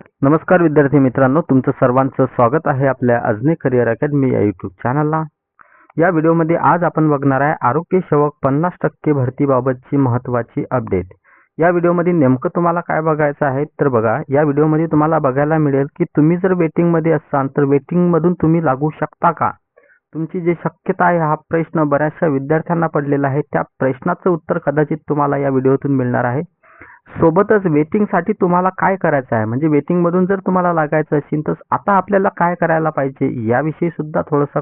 नमस्कार विद्यार्थी मित्रांनो तुमचं सर्वांचं स्वागत आहे आपल्या अजनी करिअर अकॅडमी या यूट्यूब चॅनलला या व्हिडिओमध्ये आज आपण बघणार आहे आरोग्य सेवक पन्नास टक्के भरतीबाबतची महत्त्वाची अपडेट या व्हिडिओमध्ये नेमकं तुम्हाला काय बघायचं आहे तर बघा या व्हिडिओमध्ये तुम्हाला बघायला मिळेल की तुम्ही जर वेटिंगमध्ये असाल तर वेटिंगमधून तुम्ही लागू शकता का? तुमची जी शक्यता आहे हा प्रश्न बऱ्याचशा विद्यार्थ्यांना पडलेला आहे. त्या प्रश्नाचं उत्तर कदाचित तुम्हाला या व्हिडिओतून मिळणार आहे. सोबतच वेटिंगसाठी तुम्हाला काय करायचं आहे? म्हणजे वेटिंगमधून जर तुम्हाला लागायचं असेल तर आता आपल्याला काय करायला पाहिजे? याविषयी सुद्धा थोडंसं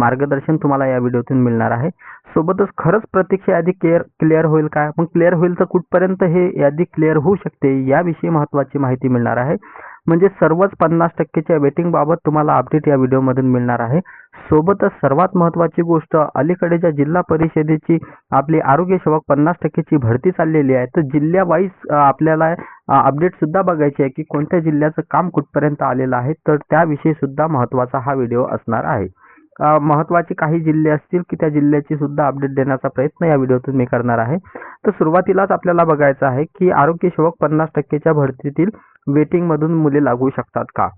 मार्गदर्शन तुम्हाला या व्हिडिओतून मिळणार आहे. सोबतच खरंच प्रतीक्षा यादी क्लिअर क्लिअर होईल काय मग क्लिअर होईल तर कुठपर्यंत हे यादी क्लिअर होऊ शकते? याविषयी महत्त्वाची माहिती मिळणार आहे. म्हणजे सर्वच पन्नास टक्केच्या वेटिंग बाबत तुम्हाला अपडेट या व्हिडिओमधून मिळणार आहे. सोबतच सर्वात महत्त्वाची गोष्ट अलीकडेच्या जिल्हा परिषदेची आपली आरोग्य सेवक पन्नास टक्केची भरती चाललेली आहे तर जिल्ह्यावाईज आपल्याला अपडेट सुद्धा बघायची आहे की कोणत्या जिल्ह्याचं काम कुठपर्यंत आलेलं आहे तर त्याविषयी सुद्धा महत्त्वाचा हा व्हिडिओ असणार आहे. महत्त्वाचे महत्त्वाचे काही जिल्हे असतील की त्या जिल्ह्याची सुद्धा अपडेट देण्याचा प्रयत्न या व्हिडिओतून मी करणार आहे. तर सुरुवातीलाच आपल्याला बघायचं आहे की आरोग्य सेवक पन्नास टक्केच्या भरतीतील वेटिंगमधून मुले लागू शकतात का?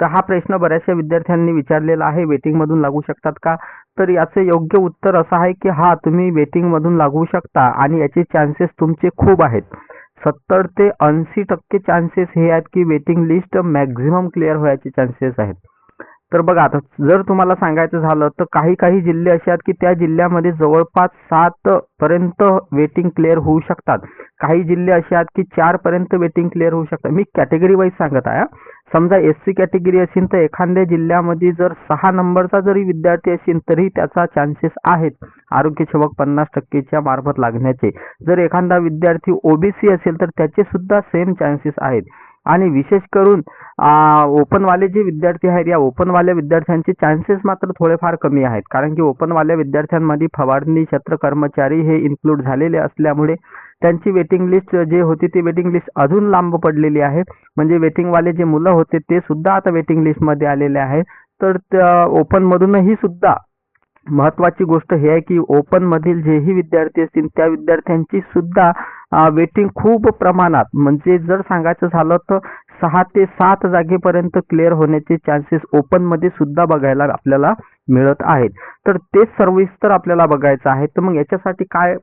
तर हा प्रश्न बऱ्याचशा विद्यार्थ्यांनी विचारलेला आहे. वेटिंगमधून लागू शकतात का? तर याचं योग्य उत्तर असं आहे की हा तुम्ही वेटिंगमधून लागू शकता आणि याचे चान्सेस तुमचे खूप आहेत. सत्तर ते ऐंशी टक्के चान्सेस हे आहेत की वेटिंग लिस्ट मॅक्झिमम क्लिअर व्हायचे चान्सेस आहेत. तर बघा आता जर तुम्हाला सांगायचं झालं तर काही काही जिल्हे असे आहेत की त्या जिल्ह्यामध्ये जवळपास सात पर्यंत वेटिंग क्लिअर होऊ शकतात. काही जिल्हे असे आहेत की चार पर्यंत वेटिंग क्लिअर होऊ शकतात. मी कॅटेगरी वाईज सांगत आहे समजा एस सी कॅटेगरी असेल तर एखाद्या जिल्ह्यामध्ये जर सहा नंबरचा जरी विद्यार्थी असेल तरी त्याचा चान्सेस आहेत आरोग्य सेवक पन्नास टक्केच्या मार्फत लागण्याचे. जर एखादा विद्यार्थी ओबीसी असेल तर त्याचे सुद्धा सेम चान्सेस आहेत. आणि विशेष करून ओपनवाले जे विद्यार्थी आहेत या ओपनवाल्या विद्यार्थ्यांचे चान्सेस मात्र थोडेफार कमी आहेत. कारण की ओपनवाल्या विद्यार्थ्यांमध्ये फवारणी क्षेत्र कर्मचारी हे इन्क्लूड झालेले असल्यामुळे त्यांची वेटिंग लिस्ट जे होती ती वेटिंग लिस्ट अजून लांब पडलेली आहे. म्हणजे वेटिंगवाले जे मुलं होते ते सुद्धा आता वेटिंग लिस्टमध्ये आलेले आहेत. तर त्या ओपनमधूनही सुद्धा महत्वाची गोष्ट हे आहे की ओपन मधील जेही विद्यार्थी असतील त्या विद्यार्थ्यांची सुद्धा वेटिंग खूप प्रमाणात. म्हणजे जर सांगायचं झालं तर सहा ते सात जागेपर्यंत क्लिअर होण्याचे चान्सेस ओपनमध्ये सुद्धा बघायला आपल्याला मिळत आहेत. तर तेच सर्विस्तर आपल्याला बघायचं आहे. तर मग याच्यासाठी काय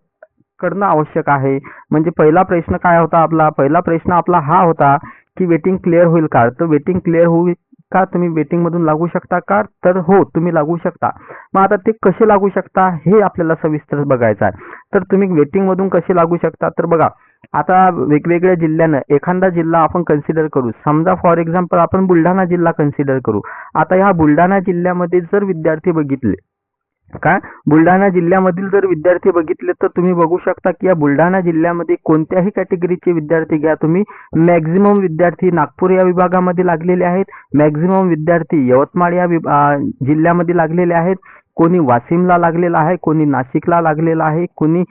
करणं आवश्यक आहे? म्हणजे पहिला प्रश्न काय होता आपला? पहिला प्रश्न आपला हा होता की वेटिंग क्लिअर होईल का? तर वेटिंग क्लिअर होईल का तुम्ही वेटिंग मधून लागू शकता का? तर हो तुम्ही लागू शकता. मग आता ते कसे लागू शकता हे आपल्याला सविस्तर बघायचं आहे. तर तुम्ही वेटिंग मधून कसे लागू शकता? तर बघा आता वेगवेगळ्या जिल्ह्यानं एखादा जिल्हा आपण कन्सिडर करू. समजा फॉर एक्झाम्पल आपण बुलढाणा जिल्हा कन्सिडर करू. आता ह्या बुलढाणा जिल्ह्यामध्ये जर विद्यार्थी बघितले काय? बुलढाणा जिल्ह्यामधील जर विद्यार्थी बघितले तर तुम्ही बघू शकता की या बुलढाणा जिल्ह्यामध्ये कोणत्याही कॅटेगरीचे विद्यार्थी घ्या. तुम्ही मॅक्झिमम विद्यार्थी नागपूर या विभागामध्ये लागलेले आहेत. मॅक्झिमम विद्यार्थी यवतमाळ या विभा- जिल्ह्यामध्ये लागलेले आहेत. कोणी वाशिमला लागलेला आहे कोणी नाशिकला लागलेला आहे कोणी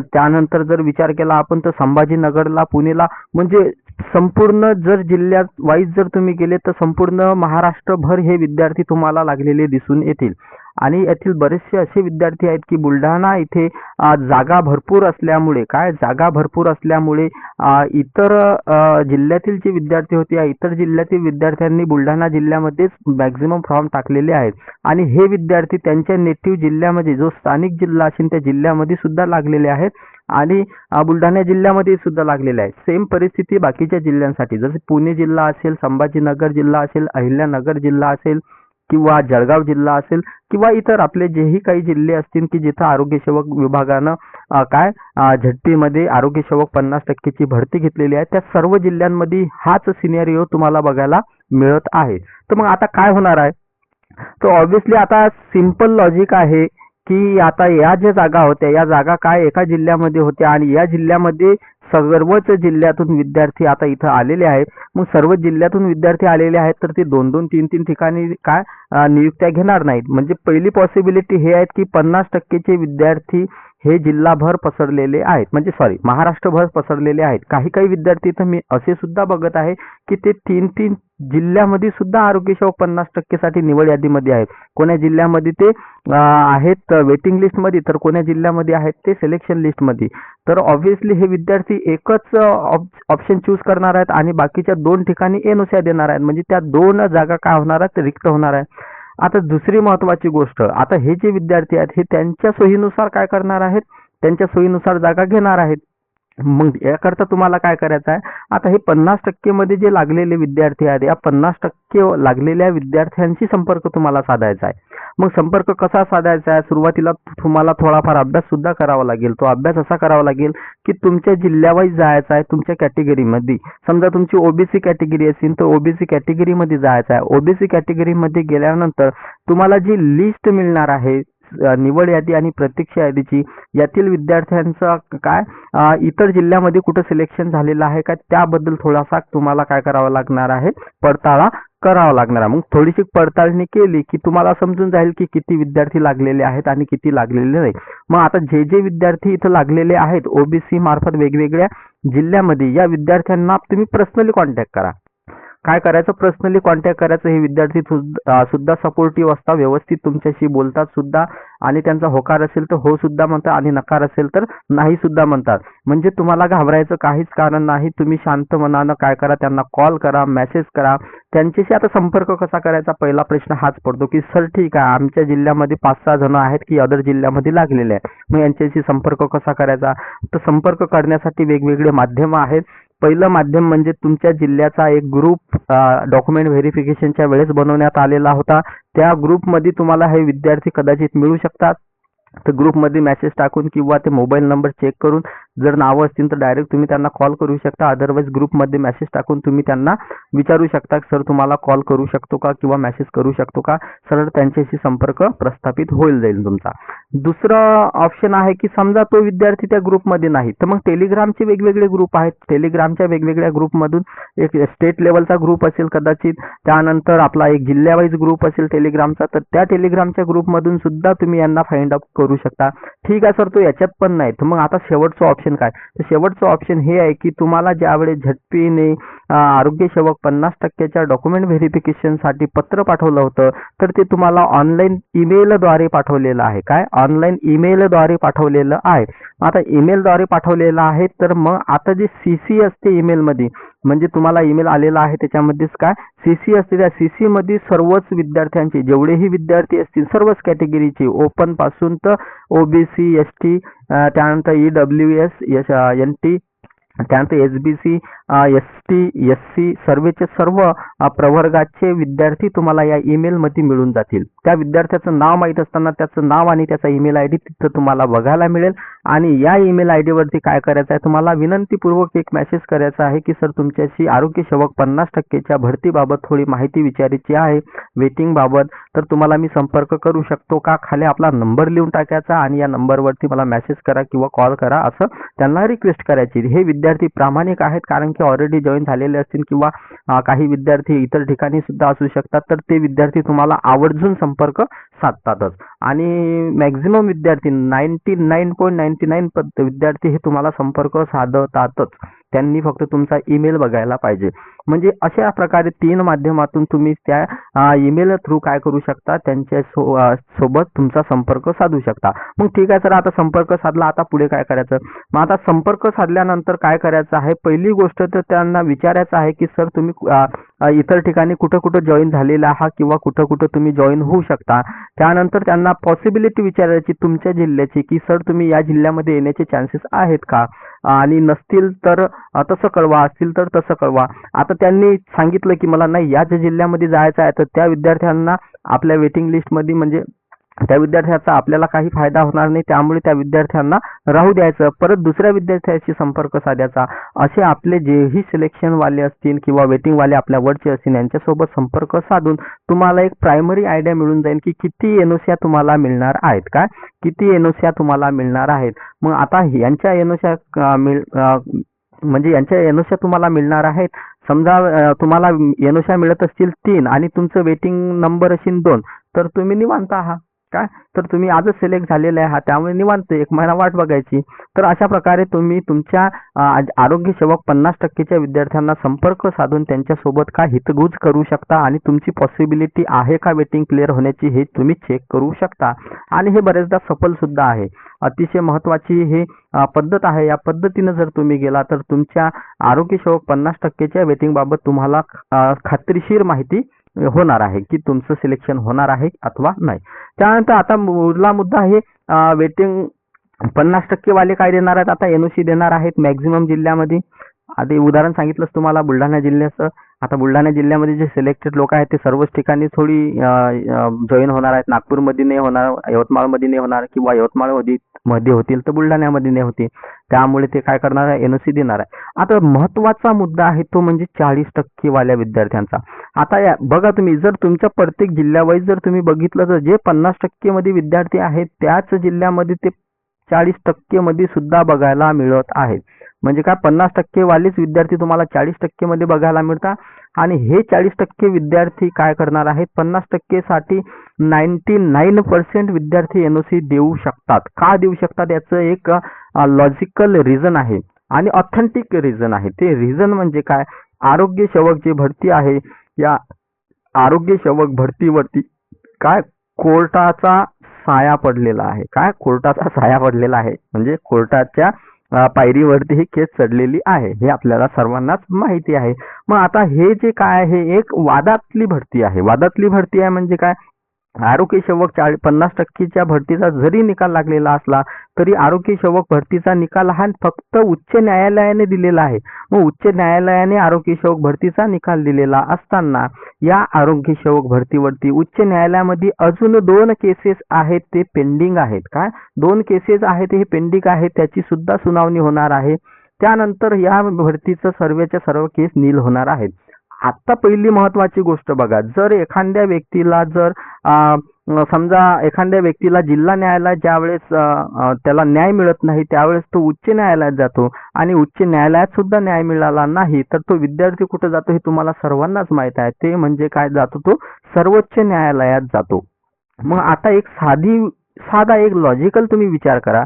त्यानंतर जर विचार केला आपण तर संभाजीनगरला पुणेला. म्हणजे संपूर्ण जर जिल्ह्यात वाईज जर तुम्ही गेले तर संपूर्ण महाराष्ट्रभर हे विद्यार्थी तुम्हाला लागलेले दिसून येतील. आणि यातील बरेचसे असे विद्यार्थी आहेत की बुलढाणा इथे जागा भरपूर असल्यामुळे काय जागा भरपूर असल्यामुळे इतर जिल्ह्यातील जे विद्यार्थी होते या इतर जिल्ह्यातील विद्यार्थ्यांनी बुलढाणा जिल्ह्यामध्येच मॅक्झिमम फॉर्म टाकलेले आहेत. आणि हे विद्यार्थी त्यांच्या नेटिव्ह जिल्ह्यामध्ये जो स्थानिक जिल्हा असेल त्या जिल्ह्यामध्ये सुद्धा लागलेले आहेत. आणि बुलढाणा जिल्ह्यामध्ये सुद्धा लागलेले आहे सेम परिस्थिती बाकीच्या जिल्ह्यांसाठी. जसे पुणे जिल्हा असेल संभाजीनगर जिल्हा असेल अहिल्यानगर जिल्हा असेल किंवा जळगाव जिल्हा असेल किंवा इतर आपले जेही काही जिल्हे असतील की जिथं आरोग्यसेवक विभागानं काय झटपीमध्ये आरोग्यसेवक पन्नास टक्केची भरती घेतलेली आहे. त्या सर्व जिल्ह्यांमध्ये हाच सिनेरिओ तुम्हाला बघायला मिळत आहे. तर मग आता काय होणार आहे? तर ऑब्व्हियसली आता सिंपल लॉजिक आहे की आता या ज्या जागा होत्या या जागा काय एका जिल्ह्यामध्ये होत्या आणि या जिल्ह्यामध्ये सर्वच जिल्ह्यातून विद्यार्थी आता इथं आलेले आहेत. मग सर्व जिल्ह्यातून विद्यार्थी आलेले आहेत तर ते दोन दोन तीन तीन ठिकाणी काय नियुक्त्या घेणार नाहीत. म्हणजे पहिली पॉसिबिलिटी हे आहेत की पन्नास टक्केचे विद्यार्थी हे जिल्हाभर पसरलेले आहेत. म्हणजे सॉरी महाराष्ट्रभर पसरलेले आहेत. काही काही विद्यार्थी तर मी असे सुद्धा बघत आहे की ते तीन तीन जिल्ह्यामध्ये सुद्धा आरोग्यसेवा पन्नास टक्केसाठी निवड यादीमध्ये आहेत. कोण्या जिल्ह्यामध्ये ते आहेत वेटिंग लिस्टमध्ये तर कोण्या जिल्ह्यामध्ये आहेत ते सिलेक्शन लिस्टमध्ये तर ऑब्व्हियसली हे विद्यार्थी एकच ऑप्शन चूज करणार आहेत आणि बाकीच्या दोन ठिकाणी एनओसीआ देणार आहेत. म्हणजे त्या दोन जागा काय होणार आहेत? रिक्त होणार आहे आता दुसरी महत्वाची गोष्ट आता हे जे विद्यार्थी आहेत हे त्यांच्या सोयीनुसार काय करणार आहेत? त्यांच्या सोयीनुसार जागा घेणार आहेत. मग याकरता तुम्हाला काय करायचं आहे? आता हे पन्नास टक्केमध्ये जे लागलेले विद्यार्थी आहेत या पन्नास टक्के लागलेल्या विद्यार्थ्यांशी संपर्क तुम्हाला साधायचा आहे. मग संपर्क कसा साधायचा? आहे सुरुवातीला तुम्हाला थोडाफार अभ्यास सुद्धा करावा लागेल. तो अभ्यास असा करावा लागेल की तुमच्या जिल्ह्यावाईज जायचा आहे तुमच्या कॅटेगरीमध्ये. समजा तुमची ओबीसी कॅटेगरी असेल तर ओबीसी कॅटेगरीमध्ये जायचं आहे. ओबीसी कॅटेगरीमध्ये गेल्यानंतर तुम्हाला जी लिस्ट मिळणार आहे निवड यादी आणि प्रतीक्षा यादीची. यातील विद्यार्थ्यांचं काय? इतर जिल्ह्यामध्ये कुठं सिलेक्शन झालेलं आहे का? त्याबद्दल थोडासा तुम्हाला काय करावं लागणार आहे? पडताळा करावा लागणार आहे. मग थोडीशी पडताळणी केली की तुम्हाला समजून जाईल की किती विद्यार्थी लागलेले आहेत आणि किती लागलेले नाही. मग आता जे जे विद्यार्थी इथं लागलेले आहेत ओबीसी मार्फत वेगवेगळ्या जिल्ह्यामध्ये या विद्यार्थ्यांना तुम्ही पर्सनली कॉन्टॅक्ट करा. काय करायचं? पर्सनली कॉन्टॅक्ट करायचं. हे विद्यार्थी सुद्धा सुद्धा सपोर्टिव्ह असतात. व्यवस्थित तुमच्याशी बोलतात सुद्धा. आणि त्यांचा होकार असेल तर हो सुद्धा म्हणतात आणि नकार असेल तर नाही सुद्धा म्हणतात. म्हणजे तुम्हाला घाबरायचं काहीच कारण नाही. तुम्ही शांत मनानं काय करा त्यांना कॉल करा मेसेज करा. त्यांच्याशी आता संपर्क कसा करायचा? पहिला प्रश्न हाच पडतो की सर ठीक आहे. आमच्या जिल्ह्यामध्ये पाच सहा जण आहेत की अदर जिल्ह्यामध्ये लागलेले आहे मग यांच्याशी संपर्क कसा करायचा? तर संपर्क करण्यासाठी वेगवेगळे माध्यम आहेत. पहिलं माध्यम म्हणजे तुमच्या जिल्ह्याचा एक ग्रुप डॉक्युमेंट व्हेरिफिकेशनच्या वेळेस बनवण्यात आलेला होता. त्या ग्रुपमध्ये तुम्हाला हे विद्यार्थी कदाचित मिळू शकतात. तर ग्रुपमध्ये मेसेज टाकून किंवा ते मोबाईल नंबर चेक करून जर नावं असतील तर डायरेक्ट तुम्ही त्यांना कॉल करू शकता. अदरवाईज ग्रुपमध्ये मेसेज टाकून तुम्ही त्यांना विचारू शकता सर तुम्हाला कॉल करू शकतो का? किंवा मेसेज करू शकतो का? सरळ त्यांच्याशी संपर्क प्रस्थापित होईल जाईल तुमचा. दुसरं ऑप्शन आहे की समजा तो विद्यार्थी त्या ग्रुपमध्ये नाही तर मग टेलिग्रामचे वेगवेगळे ग्रुप आहेत. टेलिग्रामच्या वेगवेगळ्या ग्रुपमधून एक स्टेट लेवलचा ग्रुप असेल कदाचित त्यानंतर आपला एक जिल्ह्यावाईज ग्रुप असेल टेलिग्रामचा तर त्या टेलिग्रामच्या ग्रुपमधून सुद्धा तुम्ही यांना फाइंड आउट करू शकता. ठीक आहे सर तो याच्यात पण नाही. तर मग आता शेवटचं ऑप्शन काय? तर शेवटचं ऑप्शन हे आहे की तुम्हाला ज्यावेळेस झटपीने आरोग्य सेवक पन्नास टक्क्याच्या डॉक्युमेंट व्हेरिफिकेशनसाठी पत्र पाठवलं होतं. तर ते तुम्हाला ऑनलाईन ईमेलद्वारे पाठवलेलं आहे. काय? ऑनलाईन ईमेलद्वारे पाठवलेलं आहे. आता ईमेलद्वारे पाठवलेलं आहे तर मग आता जे सी सी असते ईमेलमध्ये म्हणजे तुम्हाला ईमेल आलेला आहे त्याच्यामध्येच काय? सी सी असते त्या सी सी मध्ये सर्वच विद्यार्थ्यांचे जेवढेही विद्यार्थी असतील सर्वच कॅटेगरीचे ओपनपासून तर ओबीसी एस टी त्यानंतर E W S S N T त्यानंतर S B C S T S C सर्वेचे सर्व प्रवर्गाचे विद्यार्थी तुम्हाला या ईमेलमध्ये मिळून जातील. त्या विद्यार्थ्याचं नाव माहीत असताना त्याचं नाव आणि त्याचा ईमेल आय डी तिथं तुम्हाला बघायला मिळेल. आणि या ईमेल आय डीवरती काय करायचं आहे तुम्हाला विनंतीपूर्वक एक मेसेज करायचा आहे की सर तुमच्याशी आरोग्य सेवक पन्नास टक्केच्या भरतीबाबत थोडी माहिती विचारायची आहे वेटिंग बाबत. तर तुम्हाला मी संपर्क करू शकतो का? खाली आपला नंबर लिहून टाकायचा आणि या नंबरवरती मला मेसेज करा किंवा कॉल करा असं त्यांना रिक्वेस्ट करायची. हे विद्यार्थी प्रामाणिक आहेत कारण की ऑलरेडी जॉईन झालेले असतील किंवा काही विद्यार्थी इतर ठिकाणी सुद्धा असू शकतात तर ते विद्यार्थी तुम्हाला आवर्जून संपर्क साधतातच. आणि मॅक्झिमम विद्यार्थी ninety nine point ninety nine विद्यार्थी हे तुम्हाला संपर्क साधतातच. त्यांनी फक्त तुमचा ईमेल बघायला पाहिजे. म्हणजे अशा प्रकारे तीन माध्यमातून तुम्ही त्या ईमेल थ्रू काय करू शकता? त्यांच्या सो सोबत तुमचा संपर्क साधू शकता. मग ठीक आहे सर आता संपर्क साधला आता पुढे काय करायचं? मग आता संपर्क साधल्यानंतर काय करायचं आहे? पहिली गोष्ट तर त्यांना विचारायचं आहे की सर तुम्ही इतर ठिकाणी कुठं कुठं जॉईन झालेला आहात किंवा कुठं कुठं तुम्ही जॉईन होऊ शकता. त्यानंतर त्यांना पॉसिबिलिटी विचारायची तुमच्या जिल्ह्याची की सर तुम्ही या जिल्ह्यामध्ये येण्याचे चान्सेस आहेत का? आणि नसतील तर तसं कळवा असतील तर तसं कळवा. आता त्यांनी सांगितलं की मला नाही याच जिल्ह्यामध्ये जायचं आहे तर त्या विद्यार्थ्यांना आपल्या वेटिंग लिस्टमध्ये म्हणजे त्या विद्यार्थ्याचा आपल्याला काही फायदा होणार नाही. त्यामुळे त्या विद्यार्थ्यांना राहू द्यायचं. परत दुसऱ्या विद्यार्थ्याशी संपर्क साधायचा. असे आपले जेही सिलेक्शनवाले असतील किंवा वेटिंगवाले आपल्या वरचे असतील यांच्यासोबत संपर्क साधून तुम्हाला एक प्रायमरी आयडिया मिळून जाईल की किती एनओसिया तुम्हाला मिळणार आहेत काय किती एनओसिया तुम्हाला मिळणार आहेत? मग आता यांच्या एनओसिया मिळ म्हणजे यांच्या एनओसिया तुम्हाला मिळणार आहेत. समजा तुम्हाला एनओसिया मिळत असतील तीन आणि तुमचं वेटिंग नंबर असेल दोन तर तुम्ही निवांत आहात. काय तर तुम्ही आजच सिलेक्ट झालेले आहात त्यामुळे निवांत एक महिना वाट बघायची. तर अशा प्रकारे तुम्ही तुमच्या आरोग्यसेवक आरोग्य सेवक पन्नास टक्केच्या विद्यार्थ्यांना संपर्क साधून त्यांच्यासोबत काय हितगुज करू शकता आणि तुमची पॉसिबिलिटी आहे का वेटिंग क्लिअर होण्याची हे तुम्ही चेक करू शकता. आणि हे बरेचदा सफल सुद्धा आहे. अतिशय महत्वाची हे पद्धत आहे. या पद्धतीनं जर तुम्ही गेला तर तुमच्या आरोग्य सेवक पन्नास टक्केच्या वेटिंग बाबत तुम्हाला खात्रीशीर माहिती होणार आहे की तुमचं सिलेक्शन होणार आहे अथवा नाही. त्यानंतर आता उरला मुद्दा आहे वेटिंग पन्नास टक्के वाले काय देणार आहेत? आता एनओसी देणार आहेत मॅक्झिमम जिल्ह्यामध्ये. आधी उदाहरण सांगितलंच तुम्हाला बुलढाणा जिल्ह्याचं. आता बुलढाणा जिल्ह्यामध्ये जे सिलेक्टेड लोक आहेत ते सर्वच ठिकाणी थोडी जॉईन होणार आहेत. नागपूरमध्ये नाही होणार यवतमाळमध्ये नाही होणार किंवा यवतमाळमध्ये मध्ये होतील तर बुलढाण्यामध्ये नाही होतील. त्यामुळे ते काय करणार आहे? एनओसी देणार आहे. आता महत्त्वाचा मुद्दा आहे तो म्हणजे चाळीस टक्केवाल्या विद्यार्थ्यांचा. आता या बघा तुम्ही जर तुमच्या प्रत्येक जिल्ह्यावाईज जर तुम्ही बघितलं तर जे पन्नास टक्के मध्ये विद्यार्थी आहेत त्याच जिल्ह्यामध्ये ते चाळीस टक्के मध्ये सुद्धा बघायला मिळत आहेत. म्हणजे काय पन्नास टक्के वालेच विद्यार्थी तुम्हाला चाळीस टक्केमध्ये बघायला मिळतात आणि हे चाळीस टक्के विद्यार्थी काय करणार आहेत? पन्नास टक्के साठी नाईन्टी नाईन पर्सेंट विद्यार्थी एन ओ सी देऊ शकतात. का देऊ शकतात? याचं एक लॉजिकल रिझन आहे. आणि ऑथेंटिक रिझन आहे. ते रिझन म्हणजे काय? आरोग्यसेवक जे भरती आहे या आरोग्यसेवक भरतीवरती काय कोर्टाचा साया पडलेला आहे. काय? कोर्टाचा साया पडलेला आहे. म्हणजे कोर्टाच्या पायरीवरती ही केस चढलेली आहे. हे आपल्याला सर्वांनाच माहिती आहे. मग आता हे जे काय आहे एक वादातली भरती आहे. वादातली भरती आहे म्हणजे काय? आरोग्य सेवक चाळीस पन्नास टक्केच्या भरतीचा जरी निकाल लागलेला असला तरी आरोग्य सेवक भरतीचा निकाल हा फक्त उच्च न्यायालयाने दिलेला आहे. मग उच्च न्यायालयाने आरोग्य सेवक भरतीचा निकाल दिलेला असताना या आरोग्य सेवक भरतीवरती उच्च न्यायालयामध्ये अजून दोन केसेस आहेत ते पेंडिंग आहेत काय दोन केसेस आहेत हे पेंडिंग आहेत त्याची सुद्धा सुनावणी होणार आहे. त्यानंतर या भरतीचं सर्वेच्या सर्व केस नील होणार आहेत. आता पहिली महत्वाची गोष्ट बघा. जर एखाद्या व्यक्तीला जर समजा एखाद्या व्यक्तीला जिल्हा न्यायालयात ज्यावेळेस त्याला न्याय मिळत नाही त्यावेळेस तो उच्च न्यायालयात जातो आणि उच्च न्यायालयात सुद्धा न्याय मिळाला नाही तर तो विद्यार्थी कुठे जातो हे तुम्हाला सर्वांनाच माहीत आहे. ते म्हणजे काय जातो तो सर्वोच्च न्यायालयात जातो. मग आता एक साधी साधा एक लॉजिकल तुम्ही विचार करा.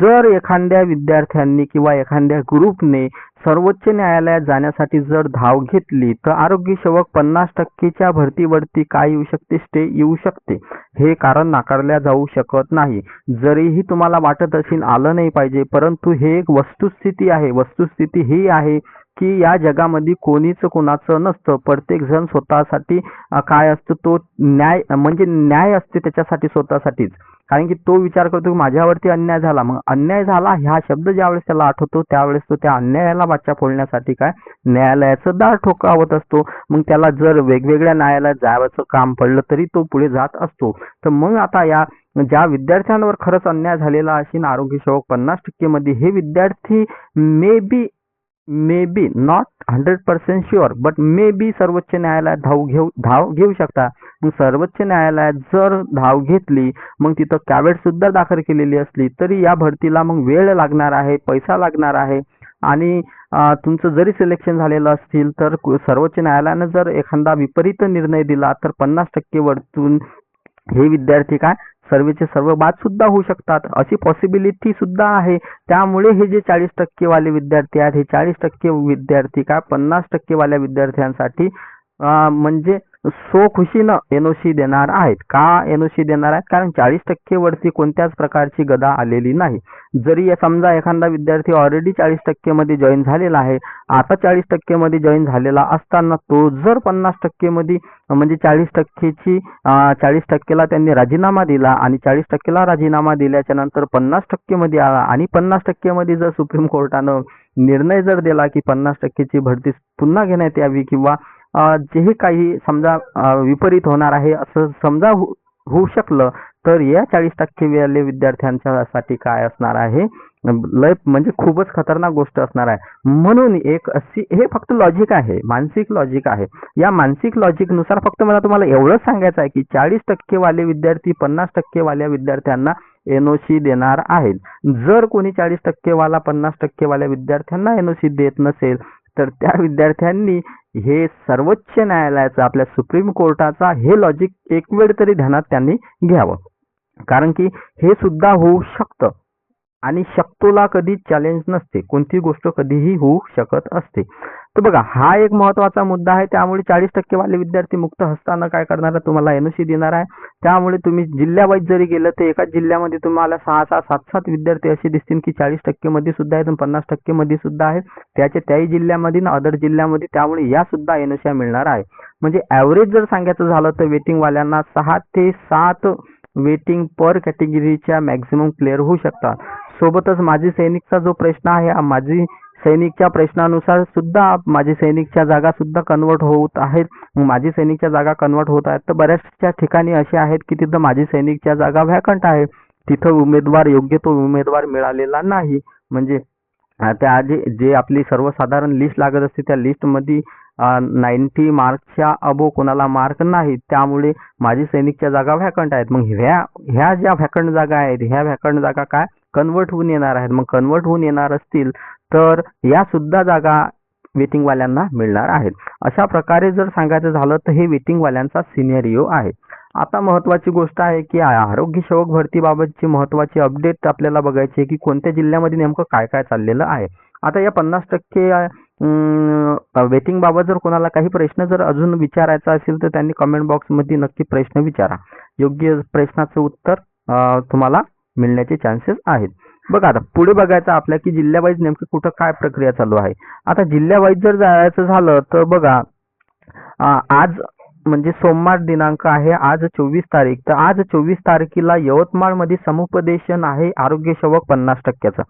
जर एखाद्या विद्यार्थ्यांनी किंवा एखाद्या ग्रुपने सर्वोच्च न्यायालयात जाण्यासाठी जर धाव घेतली तर आरोग्य सेवक पन्नास टक्केच्या भरतीवरती काय येऊ शकते? स्टे येऊ शकते. हे कारण नाकारल्या जाऊ शकत नाही. जरीही तुम्हाला वाटत असेल आलं नाही पाहिजे परंतु हे एक वस्तुस्थिती आहे. वस्तुस्थिती ही आहे की या जगामध्ये कोणीच कोणाचं नसतं. प्रत्येक जण स्वतःसाठी काय असतं तो न्याय म्हणजे न्याय असते त्याच्यासाठी स्वतःसाठीच. कारण की तो विचार करतो की माझ्यावरती अन्याय झाला. मग अन्याय झाला ह्या शब्द ज्यावेळेस त्याला आठवतो त्यावेळेस तो त्या अन्यायाला बच्चा फोडण्यासाठी काय? न्यायालयाचं दार ठोकावत असतो. मग त्याला जर वेगवेगळ्या न्यायालयात जायचं काम पडलं तरी तो पुढे जात असतो. तर मग आता या ज्या विद्यार्थ्यांवर खरंच अन्याय झालेला असेल आरोग्य सेवक पन्नास टक्के मध्ये हे विद्यार्थी maybe maybe not hundred percent sure but maybe सर्वोच्च न्यायालयात धाव घेऊ धाव घेऊ शकता. मग सर्वोच्च न्यायालयात जर धाव घेतली मग तिथं कॅवेट सुद्धा दाखल केलेली असली तरी या भरतीला मग वेळ लागणार आहे पैसा लागणार आहे. आणि तुमचं जरी सिलेक्शन झालेलं असतील तर सर्वोच्च न्यायालयानं जर एखादा विपरीत निर्णय दिला तर पन्नास टक्के वरतून हे विद्यार्थी काय? सर्वेचे सर्व बाद सुद्धा होऊ शकतात. अशी पॉसिबिलिटी सुद्धा आहे. त्यामुळे हे जे चाळीस टक्के वाले विद्यार्थी आहेत हे चाळीस टक्के विद्यार्थी काय पन्नास टक्केवाल्या विद्यार्थ्यांसाठी म्हणजे सो खुशीनं एनओसी देणार आहेत. का एनओसी देणार आहेत? कारण चाळीस टक्के वरती कोणत्याच प्रकारची गदा आलेली नाही. जरी समजा एखादा विद्यार्थी ऑलरेडी चाळीस टक्के मध्ये जॉईन झालेला आहे आता चाळीस टक्के मध्ये जॉईन झालेला असताना तो जर पन्नास टक्के मध्ये म्हणजे चाळीस टक्केची चाळीस टक्केला त्यांनी राजीनामा दिला आणि चाळीस टक्केला राजीनामा दिल्याच्या नंतर पन्नास टक्के मध्ये आला आणि पन्नास टक्के मध्ये जर सुप्रीम कोर्टानं निर्णय जर दिला की पन्नास टक्केची भरती पुन्हा घेण्यात यावी किंवा जे काही समजा विपरीत होणार आहे असं समजा हो- होऊ शकलं तर या चाळीस टक्के वाले विद्यार्थ्यांच्यासाठी काय असणार आहे? लय म्हणजे खूपच खतरनाक गोष्ट असणार आहे. म्हणून एक अशी हे फक्त लॉजिक आहे मानसिक लॉजिक आहे. या मानसिक लॉजिकनुसार फक्त मला तुम्हाला एवढंच सांगायचं आहे की चाळीस टक्के वाले विद्यार्थी पन्नास टक्के वाल्या विद्यार्थ्यांना एनओसी देणार आहेत. जर कोणी चाळीस टक्के वाला पन्नास टक्के एन विद्यार्थ्यांना एनओसी देत नसेल तर त्या विद्यार्थ्यांनी हे सर्वोच्च न्यायालयाचा आपल्या सुप्रीम कोर्टाचा हे लॉजिक एक वेळ तरी ध्यानात त्यांनी घ्यावं. कारण की हे सुद्धा होऊ शकतं. आणि शक्तोला कधी चॅलेंज नसते. कोणती गोष्ट कधीही होऊ शकत असते. तर बघा हा एक महत्त्वाचा मुद्दा आहे. त्यामुळे चाळीस टक्के वाले विद्यार्थी मुक्त हस्तानं काय करणार आहे तुम्हाला एनओसी देणार आहे. त्यामुळे तुम्ही जिल्ह्यावाईज जरी गेलं तर एकाच जिल्ह्यामध्ये तुम्हाला सहा सहा सात सात विद्यार्थी असे दिसतील की चाळीस टक्के मध्ये सुद्धा आहेत पन्नास टक्के मध्ये सुद्धा आहेत. त्याच्या त्याही जिल्ह्यामध्ये ना अदर जिल्ह्यामध्ये. त्यामुळे या सुद्धा एनओसी मिळणार आहे. म्हणजे ॲव्हरेज जर सांगायचं झालं तर वेटिंगवाल्यांना सहा ते सात वेटिंग पर कॅटेगरीच्या मॅक्झिमम क्लिअर होऊ शकतात. सोबतच माजी सैनिकचा जो प्रश्न आहे हा माजी सैनिकच्या प्रश्नानुसार सुद्धा माजी सैनिकच्या जागा सुद्धा कन्वर्ट होत आहेत. माजी सैनिकच्या जागा कन्वर्ट होत आहेत. तर बऱ्याचशा ठिकाणी असे आहेत की तिथं माजी सैनिकच्या जागा व्हॅकंट आहे. तिथं उमेदवार योग्य तो उमेदवार मिळालेला नाही. म्हणजे त्या जे जे आपली सर्वसाधारण लिस्ट लागत असते त्या लिस्टमध्ये नाईन्टी मार्कच्या अबो कोणाला मार्क नाही त्यामुळे माजी सैनिकच्या जागा व्हॅकंट आहेत. मग ह्या ह्या ज्या व्हॅकंट जागा आहेत ह्या व्हॅकंट जागा काय? कन्वर्ट होऊन येणार आहेत. मग कन्वर्ट होऊन येणार असतील तर या सुद्धा जागा वेटिंगवाल्यांना मिळणार आहेत. अशा प्रकारे जर सांगायचं झालं तर हे वेटिंगवाल्यांचा सिनेरिओ आहे. आता महत्वाची गोष्ट आहे की आरोग्य सेवक भरतीबाबतची महत्वाची अपडेट आपल्याला बघायची आहे की कोणत्या जिल्ह्यामध्ये नेमकं काय काय चाललेलं आहे. आता या पन्नास टक्के वेटिंग बाबत जर कोणाला काही प्रश्न जर अजून विचारायचा असेल तर त्यांनी कमेंट बॉक्समध्ये नक्की प्रश्न विचारा. योग्य प्रश्नाचं उत्तर तुम्हाला मिळण्याचे चान्सेस आहेत. बघा आता पुढे बघायचं आपल्या की जिल्ह्यावाईज नेमकं कुठं काय प्रक्रिया चालू आहे. आता जिल्ह्यावाईज जर जायचं झालं तर बघा आज म्हणजे सोमवार दिनांक आहे आज चोवीस तारीख. तर आज चोवीस तारखेला यवतमाळमध्ये समुपदेशन आहे आरोग्य सेवक पन्नास टक्क्याचं.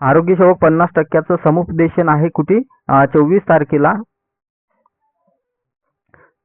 आरोग्य सेवक पन्नास टक्क्याचं समुपदेशन आहे कुठे? चोवीस तारखेला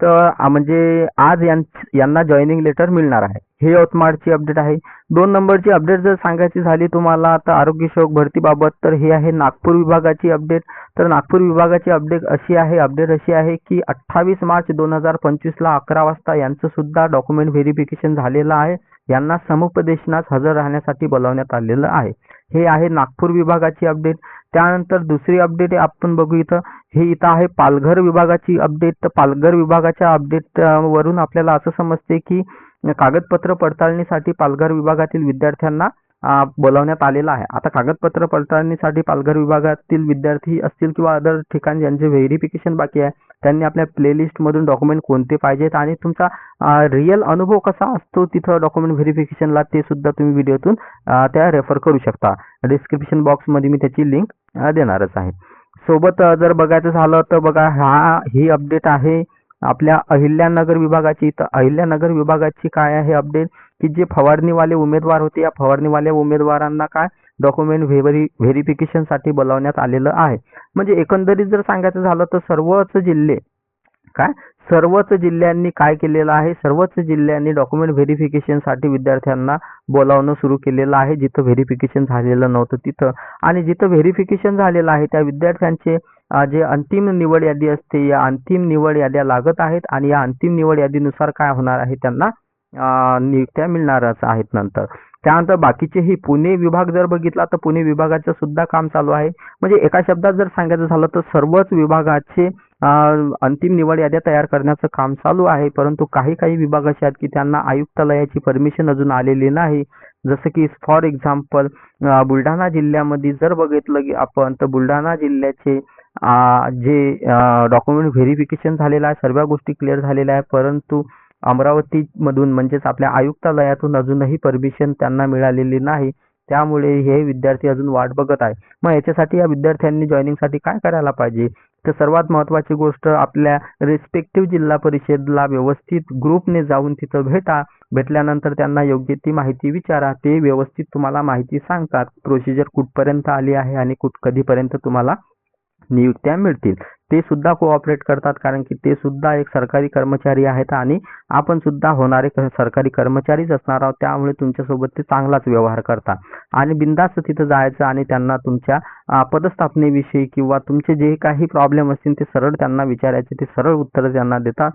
तर म्हणजे आज यां- यांना जॉईनिंग लेटर मिळणार आहे. हे यवतमाळची अपडेट आहे. दोन नंबरची अपडेट जर सांगायची झाली तुम्हाला तर आरोग्य सेवक भरतीबाबत तर हे आहे नागपूर विभागाची अपडेट तर नागपूर विभागाची अपडेट अशी आहे अपडेट अशी आहे की अठ्ठावीस मार्च दोन हजार पंचवीसला अकरा वाजता यांचं सुद्धा डॉक्युमेंट व्हेरिफिकेशन झालेलं आहे. यांना समुपदेशनास हजर राहण्यासाठी बोलावण्यात आलेलं आहे. हे आहे नागपूर विभागाची अपडेट त्यानंतर दुसरी अपडेट आपण बघू इथं. हे इथं आहे पालघर विभागाची अपडेट तर पालघर विभागाच्या अपडेट वरून आपल्याला असं समजते की कागदपत्र पडताळणीसाठी पालघर विभागातील विद्यार्थ्यांना बोलावण्यात आलेलं आहे. आता कागदपत्र पडताळणीसाठी पालघर विभागातील विद्यार्थी असतील किंवा अदर ठिकाणी ज्यांचे व्हेरिफिकेशन बाकी आहे त्यांनी आपल्या प्लेलिस्टमधून डॉक्युमेंट कोणते पाहिजेत आणि तुमचा रिअल अनुभव कसा असतो तिथं डॉक्युमेंट व्हेरिफिकेशनला ते सुद्धा तुम्ही व्हिडिओतून त्या रेफर करू शकता. डिस्क्रिप्शन बॉक्समध्ये मी त्याची लिंक देणारच आहे. सोबत जर बघायचं झालं तर बघा हा ही अपडेट आहे आपल्या अहिल्यानगर विभागाची. तर अहिल्यानगर विभागाची काय आहे अपडेट की जे फवारणीवाले उमेदवार होते या फवारणीवाल्या उमेदवारांना काय डॉक्युमेंट व्हेरी व्हेरिफिकेशनसाठी बोलावण्यात आलेलं आहे. म्हणजे एकंदरीत जर सांगायचं झालं तर सर्वच जिल्हे काय? सर्वच जिल्ह्यांनी काय केलेलं आहे? सर्वच जिल्ह्यांनी डॉक्युमेंट व्हेरिफिकेशनसाठी विद्यार्थ्यांना बोलावणं सुरू केलेलं आहे. जिथं व्हेरिफिकेशन झालेलं नव्हतं तिथं. आणि जिथं व्हेरिफिकेशन झालेलं आहे त्या विद्यार्थ्यांचे जे अंतिम निवड यादी असते या अंतिम निवड याद्या लागत आहेत आणि या अंतिम निवड यादीनुसार काय होणार आहे त्यांना नियुक्त्या मिळणारच आहेत नंतर. त्यानंतर बाकीचेही पुणे विभाग जर बघितला तर पुणे विभागाचं सुद्धा काम चालू आहे. म्हणजे एका शब्दात जर सांगायचं झालं तर सर्वच विभागाचे अंतिम निवड याद्या तयार करण्याचं काम चालू आहे. परंतु काही काही विभाग असे आहेत की त्यांना आयुक्तालयाची परमिशन अजून आलेली नाही. जसं की फॉर एक्झाम्पल बुलढाणा जिल्ह्यामध्ये जर बघितलं की आपण तर बुलढाणा जिल्ह्याचे जे डॉक्युमेंट व्हेरिफिकेशन झालेलं आहे सर्व गोष्टी क्लिअर झालेल्या आहे परंतु अमरावती मधून म्हणजेच आपल्या आयुक्तालयातून अजूनही परमिशन त्यांना मिळालेली नाही. त्यामुळे हे विद्यार्थी अजून वाट बघत आहे मग याच्यासाठी या विद्यार्थ्यांनी जॉईनिंगसाठी काय करायला पाहिजे? तर सर्वात महत्त्वाची गोष्ट आपल्या रिस्पेक्टिव्ह जिल्हा परिषदला व्यवस्थित ग्रुपने जाऊन तिथं भेटा. भेटल्यानंतर त्यांना योग्य ती माहिती विचारा. ते व्यवस्थित तुम्हाला माहिती सांगतात. प्रोसिजर कुठपर्यंत आली आहे आणि कुठ कधीपर्यंत तुम्हाला नियुक्त्या मिळतील. ते सुद्धा कोऑपरेट करतात कारण की ते सुद्धा एक सरकारी कर्मचारी आहेत आणि आपण सुद्धा होणारे सरकारी कर्मचारीच असणार आहोत. त्यामुळे तुमच्यासोबत ते चांगलाच व्यवहार करतात. आणि बिंदास्त तिथं जायचं आणि त्यांना तुमच्या पदस्थापनेविषयी किंवा तुमचे जे काही प्रॉब्लेम असतील ते सरळ त्यांना विचारायचे. ते सरळ उत्तर त्यांना देतात.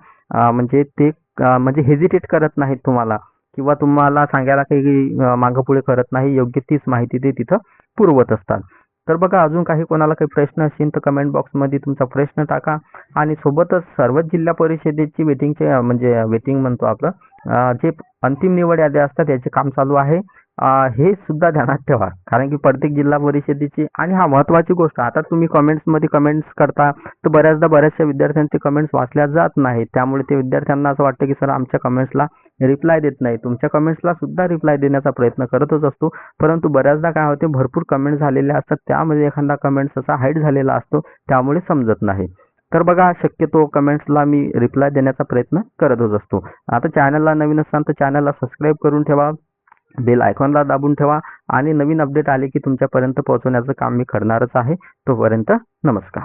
म्हणजे ते म्हणजे हेजिटेट करत नाहीत तुम्हाला. किंवा तुम्हाला सांगायला काही मागं पुढे करत नाही. योग्य तीच माहिती ते तिथं पुरवत असतात. तर बघा अजून काही कोणाला काही प्रश्न असतील तर कमेंट बॉक्समध्ये तुमचा प्रश्न टाका. आणि सोबतच सर्वच जिल्हा परिषदेची वेटिंगचे म्हणजे वेटिंग म्हणतो आपलं जे अंतिम निवड याद्या असतात याचे काम चालू आहे. हे सुद्धा ध्यानात ठेवा. कारण की प्रत्येक जिल्हा परिषदेची आणि हा महत्वाची गोष्ट आता तुम्ही कमेंट्समध्ये कमेंट्स करता तर बऱ्याचदा बऱ्याचशा विद्यार्थ्यांचे कमेंट्स वाचल्या जात नाही त्यामुळे ते विद्यार्थ्यांना असं वाटतं की सर आमच्या कमेंट्सला रिप्लाय देत नाही. तुमच्या कमेंट्सला सुद्धा रिप्लाय देण्याचा प्रयत्न करतच असतो. परंतु बऱ्याचदा काय होते भरपूर कमेंट झालेले असतात. त्यामध्ये एखादा कमेंट्स असा हाईट झालेला असतो त्यामुळे समजत नाही. तर बघा शक्यतो कमेंट्सला मी रिप्लाय देण्याचा प्रयत्न करतच असतो. आता चॅनलला नवीन असाल तर चॅनलला सबस्क्राईब करून ठेवा. बेल आयकॉनला दाबून ठेवा आणि नवीन अपडेट आले की तुमच्यापर्यंत पोहोचवण्याचं काम मी करणारच आहे. तोपर्यंत नमस्कार.